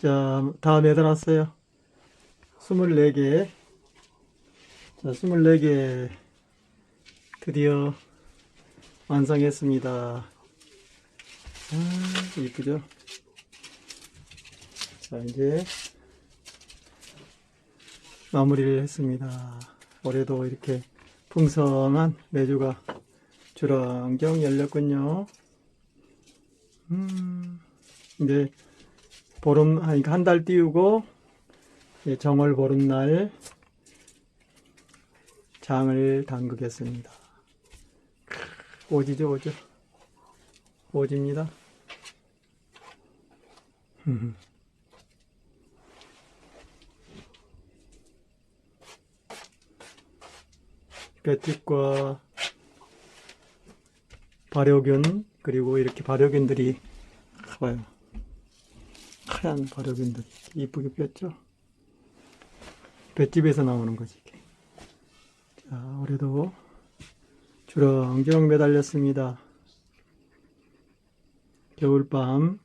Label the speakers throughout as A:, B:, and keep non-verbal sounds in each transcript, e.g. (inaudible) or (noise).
A: 자, 다 매달았어요. 24개. 자, 24개 드디어 완성했습니다. 아, 이쁘죠? 자, 이제 마무리를 했습니다. 올해도 이렇게 풍성한 매주가 주렁경 열렸군요. 음, 이제 보름, 한달 띄우고, 정월 보름날 장을 담그겠습니다. 오지죠, 오죠. 오지입니다. (laughs) 볏짚과 발효균 그리고 이렇게 발효균들이 봐요 하얀 발효균들이 이쁘게 폈죠? 볏집에서 나오는 거지 자 올해도 주렁주렁 매달렸습니다. 겨울밤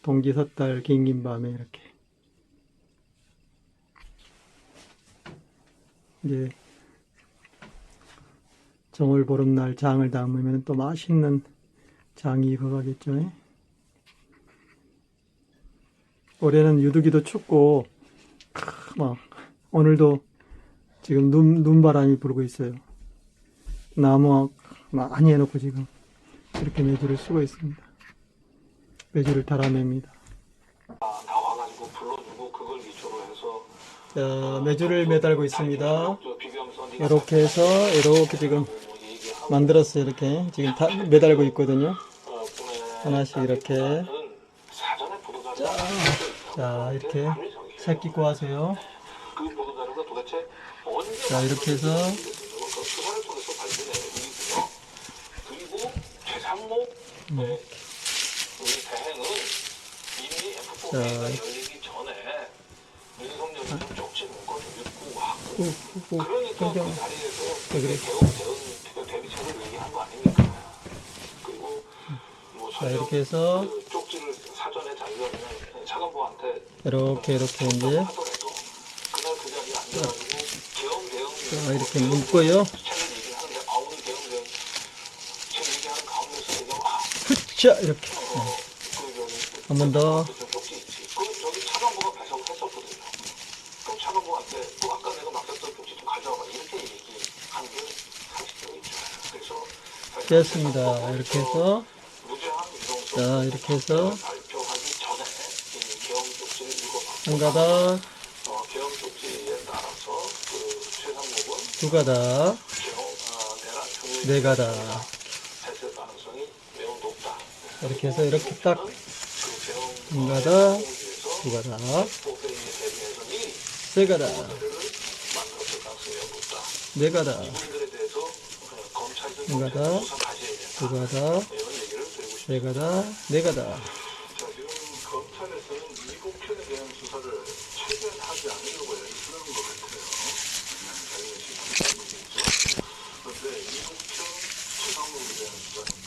A: 동지 섣달 긴긴 밤에 이렇게. 이제 정월 보름날 장을 담으면 또 맛있는 장이 익어가겠죠. 올해는 유두기도 춥고 크, 막 오늘도 지금 눈 눈바람이 불고 있어요. 나무 많이 해놓고 지금 이렇게 매주를 쓰고 있습니다. 매주를 달아냅니다.
B: 다 와가지고 불러주고 그걸 기초로 해서
A: 자, 매주를 매달고 있습니다. 이렇게 해서 이렇게 지금 만들었어요. 이렇게 지금 다 매달고 있거든요. 하나씩 이렇게
B: 자
A: 이렇게.
B: 그 도대체 언제
A: 자 이렇게 해서
B: 그 최상목 네, 우리 대행은 이미 F4K가
A: 자. 후,
B: 그러니까. 그 자리에서
A: 그래?
B: 개혁 대응 그 대비책을 얘기한 거 아닙니까? 그리고 뭐
A: 자 이렇게 해서
B: 그 쪽지를 사전에 자기가 그냥 차관보한테
A: 이렇게 이렇게 이제.
B: 자,
A: 이렇게 아자 이렇게.
B: 어, 그 저기
A: 한번 더. 됐습니다. 이렇게 해서. 자 이렇게 해서
B: 발표하기 전에 이 개헌 쪽지를 읽어봤고
A: 한 가닥. 두 가닥. 네 가닥. 이렇게 해서 이렇게 딱 한 가닥 두 가닥. 세 가닥. 네 가닥. 한 가닥. 두 가닥. 세 가닥. 네 가닥
B: 자, 지금 검찰에서는 이국현에 대한 수사를 최대한 하지 않으려고 애쓰는 것 같아요. 자기가 지금 하고 있죠. 그런데 이국현 최상목에 대한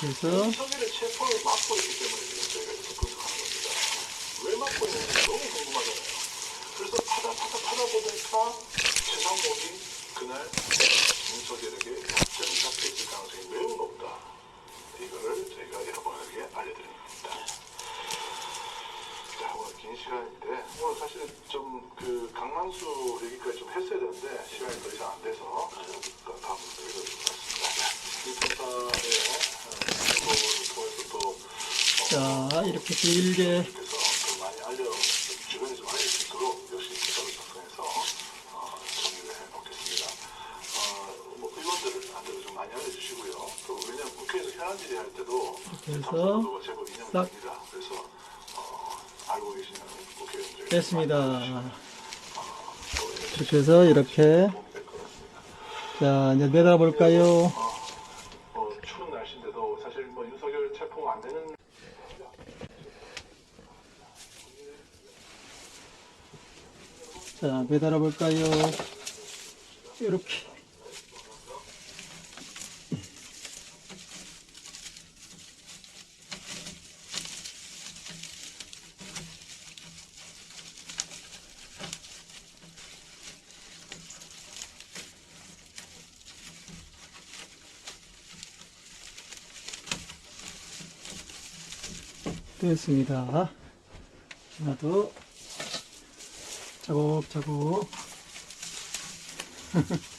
A: 그래서
B: 윤석열의 체포를 막고 있기 때문에 지금 저희가 이렇게 분석하는 겁니다. 왜 막고 있는지 너무 궁금하잖아요. 그래서 파다 파다 파다 보니까 최상목이 그날 윤석열에게 약점이 잡혀있을 가능성이 매우 높다. 이거를 저희가 여러분에게 알려드리는 겁니다. 자, 오늘 긴 시간인데 오늘 사실 좀 그 강만수 얘기까지 좀 했어야 되는데 시간이 더 이상 안 돼서 그 다음 드리도록 하겠습니다. 이 조사의 통해서 또
A: 자 이렇게 길게
B: 그래서 그 많이 알려 주변에 좀 알릴 수 있도록 역시 기사를 작성해서 어, 정리를 해놓겠습니다. 어, 뭐 의원들한테도 좀 많이 알려주시고요. 또 왜냐면 국회에서 현안 질의할 때도 제법 인정이
A: 딱.
B: 됩니다. 그래서 어, 알고 계시면
A: 됐습니다. 이렇게 해서 이렇게 자 이제 매달아 볼까요?
C: 뭐 추운 날씨인데도 사실 뭐 윤석열 체포 안 되는
A: 자 매달아 볼까요? 이렇게 됐습니다. 하나도 차곡차곡 (laughs)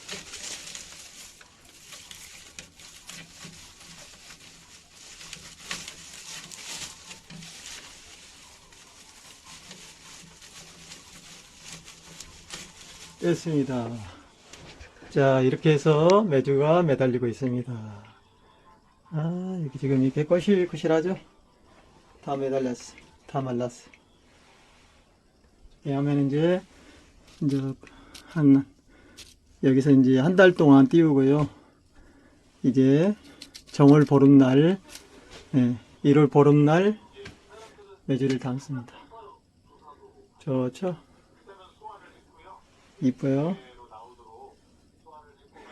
A: 됐습니다. 자, 이렇게 해서 매주가 매달리고 있습니다. 아, 여기 지금 이렇게 거실거실하죠? 다 매달렸어. 다 말랐어. 이렇게 하면 이제, 이제, 한, 여기서 이제 한 달 동안 띄우고요. 이제, 정월 보름날, 예, 1월 보름날 매주를 담습니다. 좋죠? 이뻐요.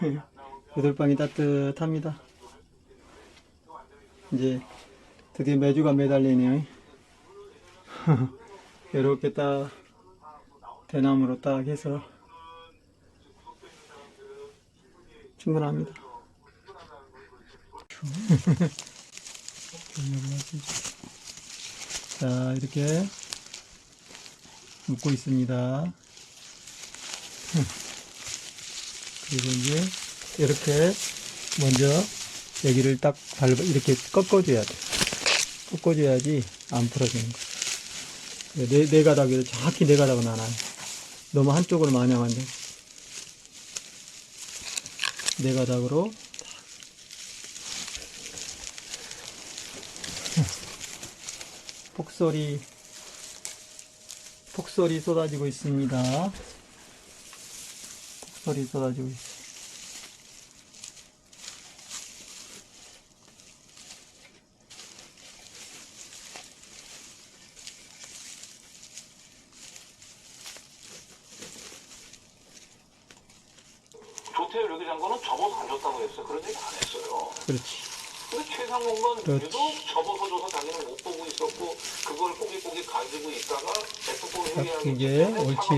A: (laughs) 요들방이 따뜻합니다. 이제 드디어 매주가 매달리네요. (laughs) 이렇게 딱 대나무로 딱 해서 충분합니다. (laughs) 자 이렇게 묶고 있습니다. (laughs) 그리고 이제 이렇게 먼저 여기를 딱 밟아 이렇게 꺾어줘야 돼. 꺾어줘야지 안 풀어지는 거야. 네, 네 가닥을 정확히 네 가닥은 하나요. 너무 한쪽으로 많이 하면 안 돼. 네 가닥으로 폭소리 폭소리 쏟아지고 있습니다. 폭소리 쏟아지고 있어.
C: 조태열 여기 장관은 접어서 안 줬다고 했어요. 그런 얘기 안 했어요.
A: 그렇지.
C: 근데
A: 그렇지.
C: 유독 접어서 줘서 자기는 못 보고 있었고 그걸 꼬깃꼬깃 가지고 있다가 회의하기 직전에
A: 옳지.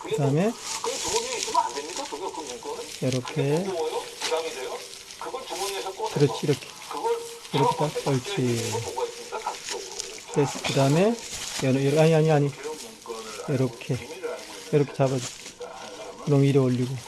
C: 그게
A: 그 다음에
C: 그게 주머니에 있으면 안 됩니까? 그게 그 문건은?
A: 이렇게
C: 무거워요? 부담이 돼요? 그걸 주머니에서 꺼내서
A: 그렇지 이렇게 이렇게 딱 옳지. 됐어. 그 다음에 아니 아니 아니 이렇게 이렇게 잡아줘. 그럼 위로 올리고.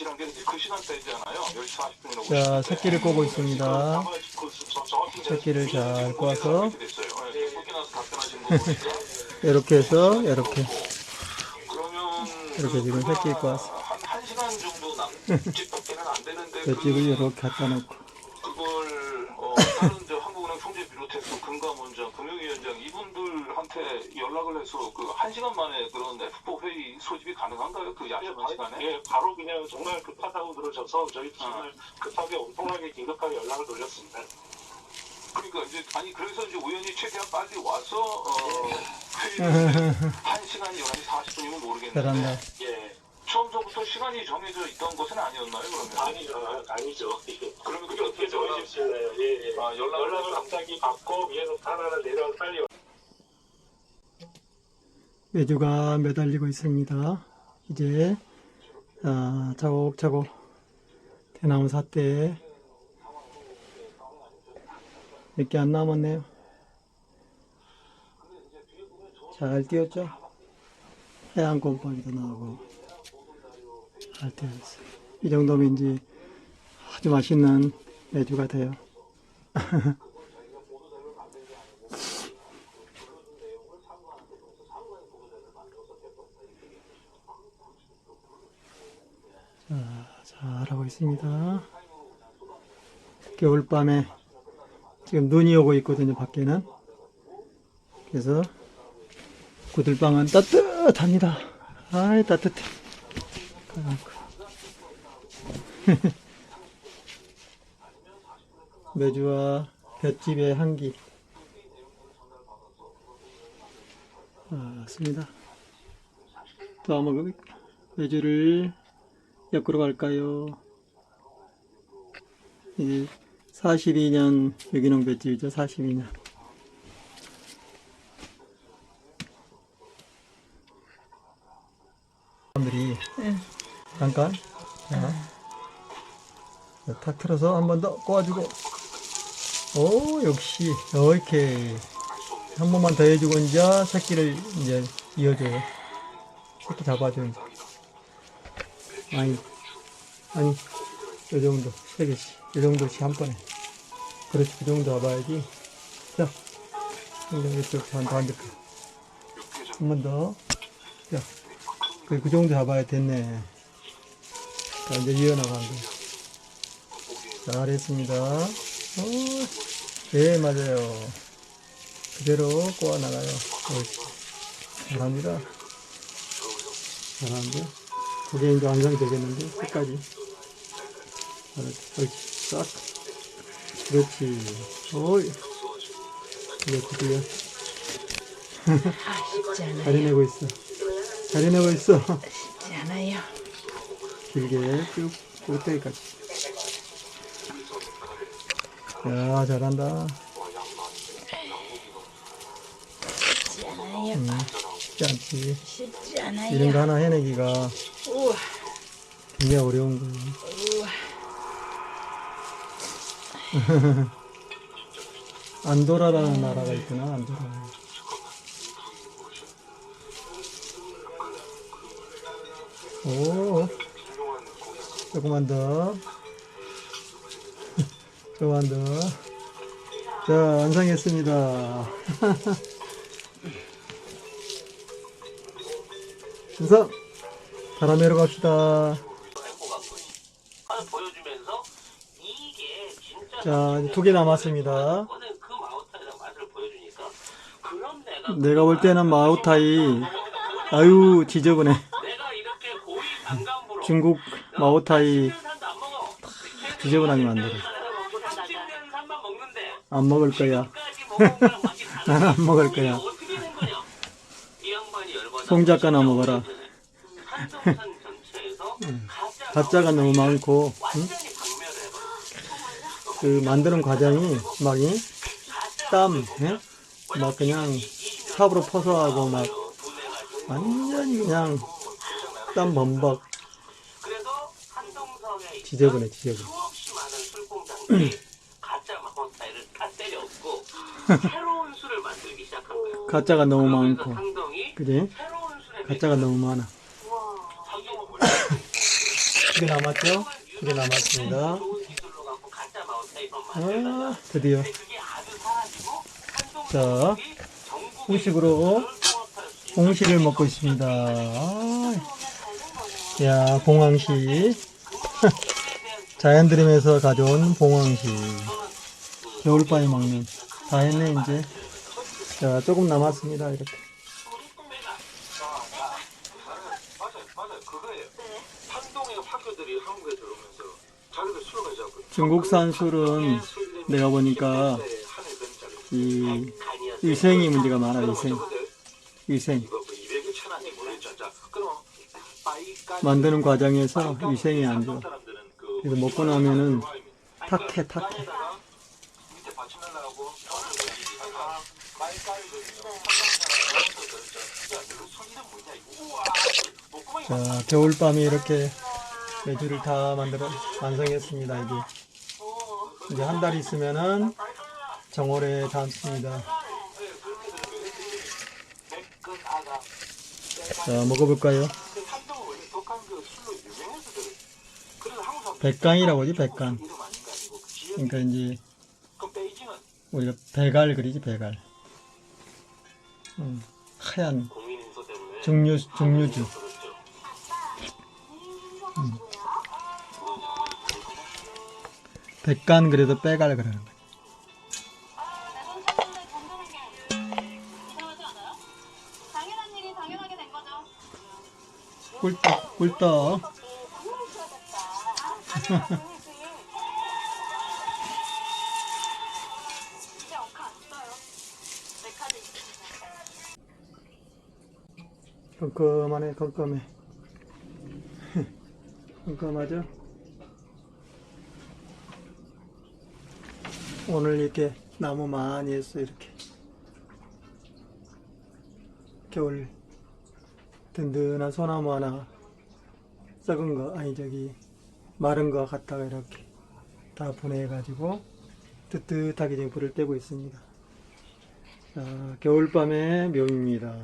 C: 시간 게그 시간대잖아요. 10시 40분이라고.
A: 자, 새끼를 꼬고 있습니다. 새끼를 잘 꼬아서 (laughs) 이렇게 해서 이렇게 이렇게 지금 새끼 꼬았어.
C: 한, 한 시간 정도 남짓밖에는 (laughs) 안 되는데
A: 그 집을 이렇게 갖다 놓고.
C: 그걸 어, 다른 저 한국은행 총재 비롯해서 금감원장, 금융위원장 이분들한테 연락을 해서 그 한 시간 만에 그런 F4 회의 소집이 가능한가요? 그 야심한 시간에?
D: 예, 바로 그냥 정말 급하다고 그러셔서 저희 정말 급하게 엄청나게 긴급하게 연락을 돌렸습니다.
C: 그러니까 이제 아니 그래서 이제 우연히 최대한 빨리 와서 어, 회의를 한 시간 11시 40분이면 모르겠는데
A: 잘한다.
D: 예,
C: 처음서부터 시간이 정해져 있던 것은 아니었나요? 그러면?
D: 아니죠, 아니죠.
C: 그러면
D: 그게
C: 그게
D: 어떻게 정해집시나요? 예, 예.
C: 아, 연락을
D: 연락을 갑자기 받고 위에서 하나하나 내려와서 빨리 와.
A: 매주가 매달리고 있습니다. 이제 아, 차곡차곡 대나무 삿대 몇 개 안 남았네요. 잘 띄었죠? 하얀 곰팡이도 나오고 잘 띄었어요. 이 정도면 이제 아주 맛있는 메주가 돼요. (laughs) 자, 잘하고 있습니다. 겨울밤에 지금 눈이 오고 있거든요, 밖에는. 그래서 구들방은 따뜻합니다. 아이, 따뜻해. 메주와 (laughs) 볏집의 향기. 맞습니다. 또 한번 그 메주를 엮으러 갈까요? 이제 42년 유기농 볏집이죠, 42년. 사람들이 잠깐 자, 자, 탁 틀어서 한 번 더 꼬아주고. 오 역시 이렇게 한 번만 더 해주고 이제 새끼를 이제 이어줘요. 새끼 잡아줘 이제 아니 아니 이 정도 세 개씩 이 정도씩 한 번에 그렇지 그 정도 잡아야지 자 이쪽 반 반대편 한 번 더 자, 그, 그 정도 잡아야 됐네. 자, 이제 이어나간 거. 잘했습니다. 어, 네, 맞아요. 그대로 꼬아 나가요. 옳지. 잘합니다. 잘하는데? 그게 이제 완성되겠는데? 끝까지. 잘했지. 옳지. 싹. 그렇지. 오이. 그래, 드디어.
E: 쉽지 않아요.
A: 잘 해내고 있어. 잘 해내고 있어.
E: 쉽지 않아요.
A: 길게 쭉 꼭대기까지. 야, 잘한다.
E: 쉽지 않아요.
A: 음, 쉽지 않지.
E: 쉽지 않아요.
A: 이런 거 하나 해내기가 굉장히 어려운 거예요. (laughs) 안도라라는 나라가 있구나, 안도라. 오, 조금만 더. (laughs) 조금만 더. 자, 완성했습니다. (laughs) 준성, 다라메로 갑시다. 자, 두 개 남았습니다.
F: 내가
A: 볼 때는 마오타이. 아유 지저분해. 중국 마오타이 지저분하게 만들어 안 먹을 거야. (laughs) 나는 안 먹을 거야. 송 작가나 먹어라. 가짜가 너무 많고 응? 그 만드는 과정이 막이 예? 땀, 예? 막 그냥 삽으로 퍼서하고 막 완전히 그냥 땀 범벅 지저분해
F: 지저분해. (clears throat)
A: 가짜가 너무 많고 그지? 가짜가 너무 많아 그게 남았죠? 그게 남았습니다 아, 드디어. 자,
F: 있는
A: 봉시를 먹고 있습니다. 아, 야, 봉황시. (laughs) 자연드림에서 가져온 봉황시. 겨울바위 먹는. 다 했네, 이제. 자, 조금 남았습니다, 이렇게.
B: 맞아요, 맞아요. 그거예요. 한동의 화교들이 한국에 들어오면서 자기들 술을 가져왔거든요.
A: 중국산 술은 내가 보니까. 이 위생이 문제가 많아, 위생. 위생.
B: 이거 뭐 200에 천 원이 모르겠죠. 자, 그럼 바이까지
A: 만드는 과정에서 위생이 안 좋아. 그래서 먹고 나면은 탁해, 탁해. 자, 겨울밤에 이렇게 메주를 다 만들어 완성했습니다, 이제. 이제 한 달 있으면은 정월에 담습니다. 자, 먹어볼까요? 백강이라고 하지, 백강. 그러니까 이제 우리가 배갈 그리지, 배갈. 음, 하얀 증류, 증류주.
F: 음.
A: 백간 그래도 빼갈 그러는 거야. 꿀떡 꿀떡.
G: 아, 당연한 분이지. 이제 엉카 안 써요. 내 카드 있으니까.
A: 컴컴하네 컴컴해. 컴컴하죠? 오늘 이렇게 나무 많이 했어 이렇게. 겨울 든든한 소나무 하나 썩은 거 아니 저기 마른 거 갖다가 이렇게 다 분해해가지고 뜨뜻하게 지금 불을 떼고 있습니다. 자, 겨울밤의 묘입니다.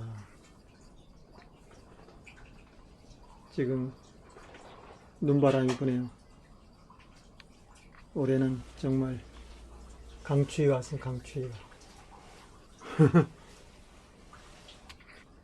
A: 지금 눈바람이 부네요. 올해는 정말 강추위가 왔습니다. 강추위가. (laughs)